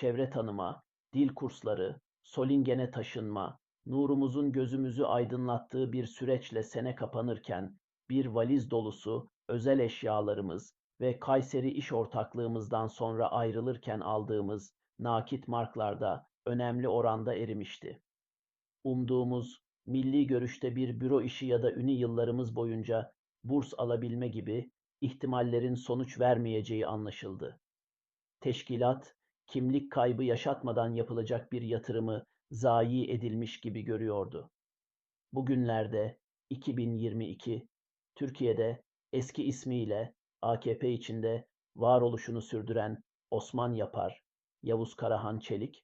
çevre tanıma, dil kursları, Solingen'e taşınma, nurumuzun gözümüzü aydınlattığı bir süreçle sene kapanırken bir valiz dolusu özel eşyalarımız ve Kayseri iş ortaklığımızdan sonra ayrılırken aldığımız nakit marklarda önemli oranda erimişti. Umduğumuz milli görüşte bir büro işi ya da ünü yıllarımız boyunca burs alabilme gibi ihtimallerin sonuç vermeyeceği anlaşıldı. Teşkilat, kimlik kaybı yaşatmadan yapılacak bir yatırımı zayi edilmiş gibi görüyordu. Bugünlerde 2022 Türkiye'de eski ismiyle AKP içinde varoluşunu sürdüren Osman Yapar, Yavuz Karahan Çelik,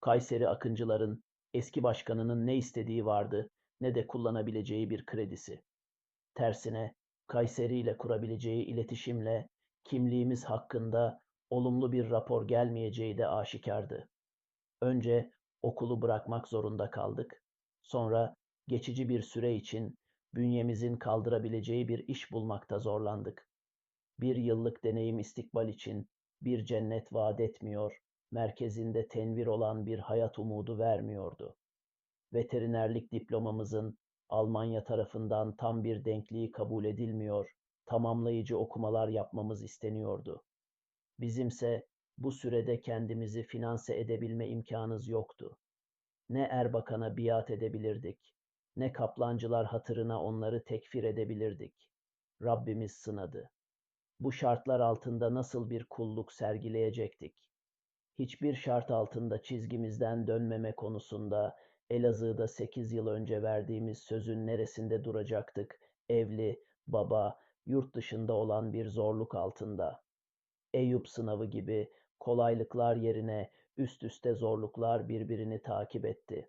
Kayseri Akıncıların eski başkanının ne istediği vardı ne de kullanabileceği bir kredisi. Tersine Kayseri ile kurabileceği iletişimle kimliğimiz hakkında olumlu bir rapor gelmeyeceği de aşikardı. Önce okulu bırakmak zorunda kaldık. Sonra geçici bir süre için bünyemizin kaldırabileceği bir iş bulmakta zorlandık. Bir yıllık deneyim istikbal için bir cennet vaat etmiyor, merkezinde tenvir olan bir hayat umudu vermiyordu. Veterinerlik diplomamızın Almanya tarafından tam bir denkliği kabul edilmiyor, tamamlayıcı okumalar yapmamız isteniyordu. Bizimse bu sürede kendimizi finanse edebilme imkanımız yoktu. Ne Erbakan'a biat edebilirdik, ne kaplancılar hatırına onları tekfir edebilirdik. Rabbimiz sınadı. Bu şartlar altında nasıl bir kulluk sergileyecektik? Hiçbir şart altında çizgimizden dönmeme konusunda Elazığ'da 8 yıl önce verdiğimiz sözün neresinde duracaktık? Evli, baba, yurt dışında olan bir zorluk altında. Eyüp sınavı gibi kolaylıklar yerine üst üste zorluklar birbirini takip etti.